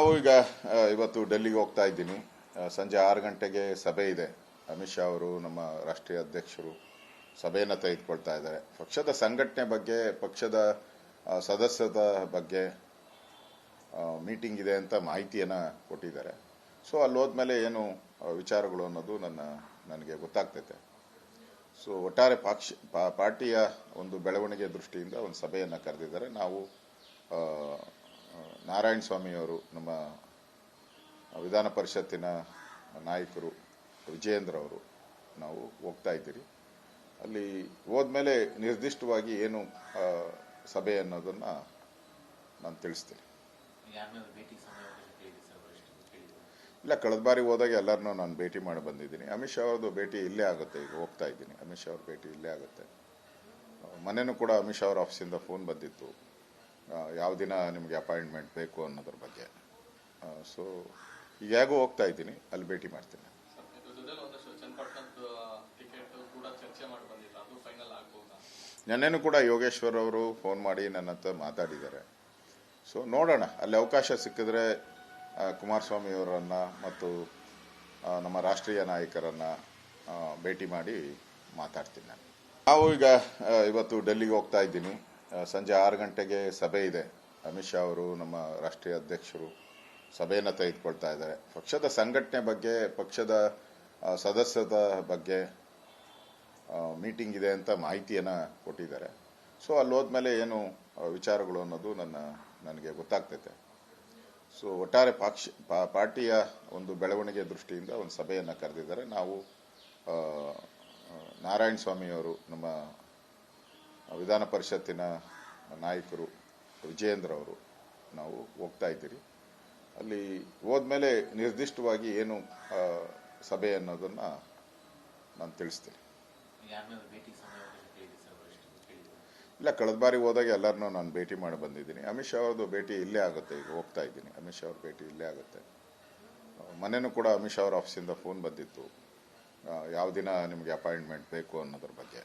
ನಾವು ಈಗ ಇವತ್ತು ಡೆಲ್ಲಿಗೆ ಹೋಗ್ತಾ ಇದ್ದೀನಿ. ಸಂಜೆ ಆರು ಗಂಟೆಗೆ ಸಭೆ ಇದೆ. ಅಮಿತ್ ಶಾ ಅವರು, ನಮ್ಮ ರಾಷ್ಟ್ರೀಯ ಅಧ್ಯಕ್ಷರು ಸಭೆಯನ್ನು ತೆಗೆದುಕೊಳ್ತಾ ಇದ್ದಾರೆ. ಪಕ್ಷದ ಸಂಘಟನೆ ಬಗ್ಗೆ, ಪಕ್ಷದ ಸದಸ್ಯದ ಬಗ್ಗೆ ಮೀಟಿಂಗ್ ಇದೆ ಅಂತ ಮಾಹಿತಿಯನ್ನು ಕೊಟ್ಟಿದ್ದಾರೆ. ಸೊ ಅಲ್ಲಿ ಹೋದ್ಮೇಲೆ ಏನು ವಿಚಾರಗಳು ಅನ್ನೋದು ನನ್ನ, ನನಗೆ ಗೊತ್ತಾಗ್ತೈತೆ. ಸೊ, ಒಟ್ಟಾರೆ ಪಾಕ್ಷ ಪಾರ್ಟಿಯ ಒಂದು ಬೆಳವಣಿಗೆ ದೃಷ್ಟಿಯಿಂದ ಒಂದು ಸಭೆಯನ್ನು ಕರೆದಿದ್ದಾರೆ. ನಾವು ನಾರಾಯಣ ಸ್ವಾಮಿಯವರು ನಮ್ಮ ವಿಧಾನ ಪರಿಷತ್ತಿನ ನಾಯಕರು ವಿಜಯೇಂದ್ರ ಅವರು ನಾವು ಹೋಗ್ತಾ ಇದ್ದೀರಿ. ಅಲ್ಲಿ ಹೋದ್ಮೇಲೆ ನಿರ್ದಿಷ್ಟವಾಗಿ ಏನು ಸಭೆ ಅನ್ನೋದನ್ನ ನಾನು ತಿಳಿಸ್ತೀನಿ. ಇಲ್ಲ ಕಳೆದ ಬಾರಿ ಹೋದಾಗ ಎಲ್ಲರನ್ನೂ ನಾನು ಭೇಟಿ ಮಾಡಿ ಬಂದಿದ್ದೀನಿ. ಅಮಿತ್ ಶಾ ಅವ್ರದ್ದು ಭೇಟಿ ಇಲ್ಲೇ ಆಗುತ್ತೆ ಈಗ ಹೋಗ್ತಾ ಇದ್ದೀನಿ. ಅಮಿತ್ ಶಾ ಅವ್ರ ಭೇಟಿ ಇಲ್ಲೇ ಆಗುತ್ತೆ. ಮನೇನೂ ಕೂಡ ಅಮಿತ್ ಶಾ ಅವ್ರ ಆಫೀಸಿಂದ ಫೋನ್ ಬಂದಿತ್ತು. ಯಾವ ದಿನ ನಿಮಗೆ ಅಪಾಯಿಂಟ್ಮೆಂಟ್ ಬೇಕು ಅನ್ನೋದ್ರ ಬಗ್ಗೆ. ಸೊ ಈಗ ಹೇಗೂ ಹೋಗ್ತಾ ಇದ್ದೀನಿ, ಅಲ್ಲಿ ಭೇಟಿ ಮಾಡ್ತೀನಿ. ನೆನ್ನೆನೂ ಕೂಡ ಯೋಗೇಶ್ವರ್ ಅವರು ಫೋನ್ ಮಾಡಿ ನನ್ನ ಹತ್ರ ಮಾತಾಡಿದ್ದಾರೆ. ಸೊ ನೋಡೋಣ, ಅಲ್ಲಿ ಅವಕಾಶ ಸಿಕ್ಕಿದ್ರೆ ಕುಮಾರಸ್ವಾಮಿಯವರನ್ನು ಮತ್ತು ನಮ್ಮ ರಾಷ್ಟ್ರೀಯ ನಾಯಕರನ್ನ ಭೇಟಿ ಮಾಡಿ ಮಾತಾಡ್ತೀನಿ ನಾನು. ನಾವು ಈಗ ಇವತ್ತು ಡೆಲ್ಲಿಗೆ ಹೋಗ್ತಾ ಇದ್ದೀನಿ. ಸಂಜೆ ಆರು ಗಂಟೆಗೆ ಸಭೆ ಇದೆ. ಅಮಿತ್ ಶಾ ಅವರು, ನಮ್ಮ ರಾಷ್ಟ್ರೀಯ ಅಧ್ಯಕ್ಷರು ಸಭೆಯನ್ನು ತೆಗೆದುಕೊಳ್ತಾ ಇದ್ದಾರೆ. ಪಕ್ಷದ ಸಂಘಟನೆ ಬಗ್ಗೆ, ಪಕ್ಷದ ಸದಸ್ಯದ ಬಗ್ಗೆ ಮೀಟಿಂಗ್ ಇದೆ ಅಂತ ಮಾಹಿತಿಯನ್ನು ಕೊಟ್ಟಿದ್ದಾರೆ. ಸೊ ಅಲ್ಲಿ ಹೋದ್ಮೇಲೆ ಏನು ವಿಚಾರಗಳು ಅನ್ನೋದು ನನ್ನ, ನನಗೆ ಗೊತ್ತಾಗ್ತೈತೆ. ಸೊ, ಒಟ್ಟಾರೆ ಪಕ್ಷ ಪಾರ್ಟಿಯ ಒಂದು ಬೆಳವಣಿಗೆ ದೃಷ್ಟಿಯಿಂದ ಒಂದು ಸಭೆಯನ್ನು ಕರೆದಿದ್ದಾರೆ. ನಾವು ನಾರಾಯಣ ಸ್ವಾಮಿಯವರು ನಮ್ಮ ವಿಧಾನ ಪರಿಷತ್ತಿನ ನಾಯಕರು ವಿಜಯೇಂದ್ರ ಅವರು ನಾವು ಹೋಗ್ತಾ ಇದ್ದೀರಿ. ಅಲ್ಲಿ ಹೋದ್ಮೇಲೆ ನಿರ್ದಿಷ್ಟವಾಗಿ ಏನು ಸಭೆ ಅನ್ನೋದನ್ನ ನಾನು ತಿಳಿಸ್ತೀನಿ. ಇಲ್ಲ ಕಳೆದ ಬಾರಿ ಹೋದಾಗ ಎಲ್ಲರನ್ನೂ ನಾನು ಭೇಟಿ ಮಾಡಿ ಬಂದಿದ್ದೀನಿ. ಅಮಿತ್ ಶಾ ಅವ್ರದ್ದು ಭೇಟಿ ಇಲ್ಲೇ ಆಗುತ್ತೆ ಈಗ ಹೋಗ್ತಾ ಇದ್ದೀನಿ. ಅಮಿತ್ ಶಾ ಅವ್ರ ಭೇಟಿ ಇಲ್ಲೇ ಆಗುತ್ತೆ. ಮನೆಯೂ ಕೂಡ ಅಮಿತ್ ಶಾ ಅವ್ರ ಆಫೀಸಿಂದ ಫೋನ್ ಬಂದಿತ್ತು. ಯಾವ ದಿನ ನಿಮಗೆ ಅಪಾಯಿಂಟ್ಮೆಂಟ್ ಬೇಕು ಅನ್ನೋದ್ರ ಬಗ್ಗೆ.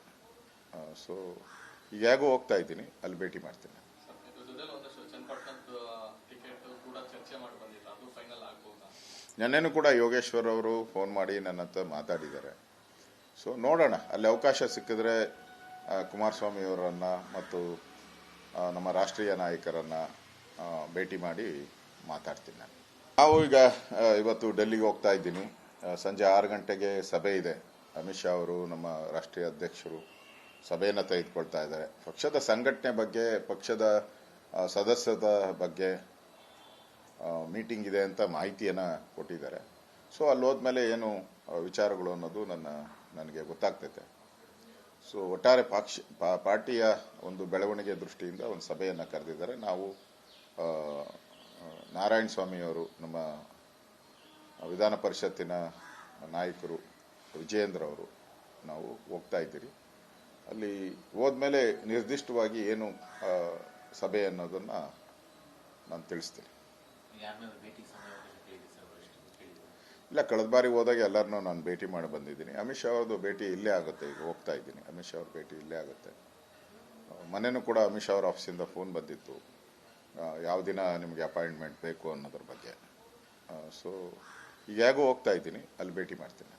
ಸೊ ಈಗ ಹೇಗೂ ಹೋಗ್ತಾ ಇದ್ದೀನಿ ಅಲ್ಲಿ ಭೇಟಿ ಮಾಡ್ತೀನಿ. ನೆನ್ನೆನೂ ಕೂಡ ಯೋಗೇಶ್ವರ್ ಅವರು ಫೋನ್ ಮಾಡಿ ನನ್ನ ಹತ್ರ ಮಾತಾಡಿದ್ದಾರೆ. ಸೊ ನೋಡೋಣ. ಅಲ್ಲಿ ಅವಕಾಶ ಸಿಕ್ಕಿದ್ರೆ ಕುಮಾರಸ್ವಾಮಿ ಅವರನ್ನ ಮತ್ತು ನಮ್ಮ ರಾಷ್ಟ್ರೀಯ ನಾಯಕರನ್ನ ಭೇಟಿ ಮಾಡಿ ಮಾತಾಡ್ತೀನಿ ನಾನು. ನಾವು ಈಗ ಇವತ್ತು ಡೆಲ್ಲಿಗೆ ಹೋಗ್ತಾ ಇದ್ದೀನಿ. ಸಂಜೆ ಆರು ಗಂಟೆಗೆ ಸಭೆ ಇದೆ. ಅಮಿತ್ ಶಾ ಅವರು ನಮ್ಮ ರಾಷ್ಟ್ರೀಯ ಅಧ್ಯಕ್ಷರು ಸಭೆಯನ್ನು ತೆಗೆದುಕೊಳ್ತಾ ಇದ್ದಾರೆ. ಪಕ್ಷದ ಸಂಘಟನೆ ಬಗ್ಗೆ, ಪಕ್ಷದ ಸದಸ್ಯದ ಬಗ್ಗೆ ಮೀಟಿಂಗ್ ಇದೆ ಅಂತ ಮಾಹಿತಿಯನ್ನು ಕೊಟ್ಟಿದ್ದಾರೆ. ಸೊ ಅಲ್ಲಿ ಹೋದ್ಮೇಲೆ ಏನು ವಿಚಾರಗಳು ಅನ್ನೋದು ನನ್ನ, ನನಗೆ ಗೊತ್ತಾಗ್ತೈತೆ. ಸೊ ಒಟ್ಟಾರೆ ಪಕ್ಷ ಪಾರ್ಟಿಯ ಒಂದು ಬೆಳವಣಿಗೆ ದೃಷ್ಟಿಯಿಂದ ಒಂದು ಸಭೆಯನ್ನು ಕರೆದಿದ್ದಾರೆ. ನಾವು ನಾರಾಯಣ ಸ್ವಾಮಿಯವರು ನಮ್ಮ ವಿಧಾನ ಪರಿಷತ್ತಿನ ನಾಯಕರು ವಿಜಯೇಂದ್ರ ಅವರು ನಾವು ಹೋಗ್ತಾ ಇದ್ದೀರಿ. ಅಲ್ಲಿ ಹೋದ್ಮೇಲೆ ನಿರ್ದಿಷ್ಟವಾಗಿ ಏನು ಸಭೆ ಅನ್ನೋದನ್ನ ನಾನು ತಿಳಿಸ್ತೀನಿ. ಇಲ್ಲ ಕಳೆದ ಬಾರಿ ಹೋದಾಗ ಎಲ್ಲರನ್ನೂ ನಾನು ಭೇಟಿ ಮಾಡಿ ಬಂದಿದ್ದೀನಿ. ಅಮಿತ್ ಶಾ ಅವ್ರದ್ದು ಭೇಟಿ ಇಲ್ಲೇ ಆಗುತ್ತೆ ಈಗ ಹೋಗ್ತಾ ಇದ್ದೀನಿ. ಅಮಿತ್ ಶಾ ಅವ್ರ ಭೇಟಿ ಇಲ್ಲೇ ಆಗುತ್ತೆ. ಮನೆಯೂ ಕೂಡ ಅಮಿತ್ ಶಾ ಅವ್ರ ಆಫೀಸಿಂದ ಫೋನ್ ಬಂದಿತ್ತು. ಯಾವ ದಿನ ನಿಮಗೆ ಅಪಾಯಿಂಟ್ಮೆಂಟ್ ಬೇಕು ಅನ್ನೋದ್ರ ಬಗ್ಗೆ. ಸೊ ಈಗ ಹೇಗೂ ಹೋಗ್ತಾ ಇದ್ದೀನಿ ಅಲ್ಲಿ ಭೇಟಿ ಮಾಡ್ತೀನಿ.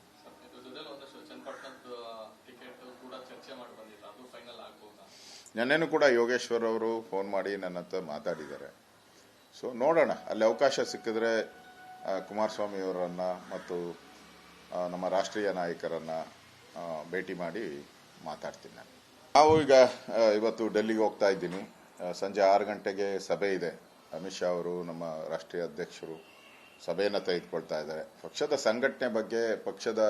ನೆನ್ನೆನೂ ಕೂಡ ಯೋಗೇಶ್ವರ್ ಅವರು ಫೋನ್ ಮಾಡಿ ನನ್ನ ಹತ್ರ ಮಾತಾಡಿದ್ದಾರೆ. ಸೊ ನೋಡೋಣ. ಅಲ್ಲಿ ಅವಕಾಶ ಸಿಕ್ಕಿದ್ರೆ ಕುಮಾರಸ್ವಾಮಿಯವರನ್ನು ಮತ್ತು ನಮ್ಮ ರಾಷ್ಟ್ರೀಯ ನಾಯಕರನ್ನ ಭೇಟಿ ಮಾಡಿ ಮಾತಾಡ್ತೀನಿ ನಾನು. ನಾವು ಈಗ ಇವತ್ತು ಡೆಲ್ಲಿಗೆ ಹೋಗ್ತಾ ಇದ್ದೀನಿ. ಸಂಜೆ ಆರು ಗಂಟೆಗೆ ಸಭೆ ಇದೆ. ಅಮಿತ್ ಶಾ ಅವರು, ನಮ್ಮ ರಾಷ್ಟ್ರೀಯ ಅಧ್ಯಕ್ಷರು ಸಭೆಯನ್ನು ತೆಗೆದುಕೊಳ್ತಾ ಇದ್ದಾರೆ. ಪಕ್ಷದ ಸಂಘಟನೆ ಬಗ್ಗೆ, ಪಕ್ಷದ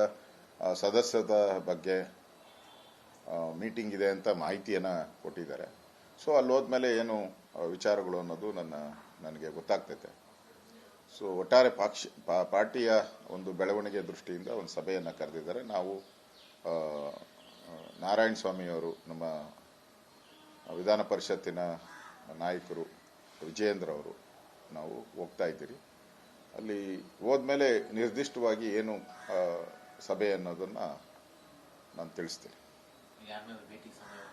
ಸದಸ್ಯದ ಬಗ್ಗೆ ಮೀಟಿಂಗ್ ಇದೆ ಅಂತ ಮಾಹಿತಿಯನ್ನು ಕೊಟ್ಟಿದ್ದಾರೆ. ಸೊ ಅಲ್ಲಿ ಹೋದ್ಮೇಲೆ ಏನು ವಿಚಾರಗಳು ಅನ್ನೋದು ನನ್ನ, ನನಗೆ ಗೊತ್ತಾಗ್ತೈತೆ. ಸೊ ಒಟ್ಟಾರೆ ಪಕ್ಷ ಪಾರ್ಟಿಯ ಒಂದು ಬೆಳವಣಿಗೆ ದೃಷ್ಟಿಯಿಂದ ಒಂದು ಸಭೆಯನ್ನು ಕರೆದಿದ್ದಾರೆ. ನಾವು ನಾರಾಯಣ ಸ್ವಾಮಿಯವರು, ನಮ್ಮ ವಿಧಾನ ಪರಿಷತ್ತಿನ ನಾಯಕರು, ವಿಜಯೇಂದ್ರ ಅವರು, ನಾವು ಹೋಗ್ತಾ ಇದ್ದೀರಿ. ಅಲ್ಲಿ ಹೋದ್ಮೇಲೆ ನಿರ್ದಿಷ್ಟವಾಗಿ ಏನು ಸಭೆ ಅನ್ನೋದನ್ನು ನಾನು ತಿಳಿಸ್ತೀನಿ. யாருமே ஒரு பேட்டி சமையல்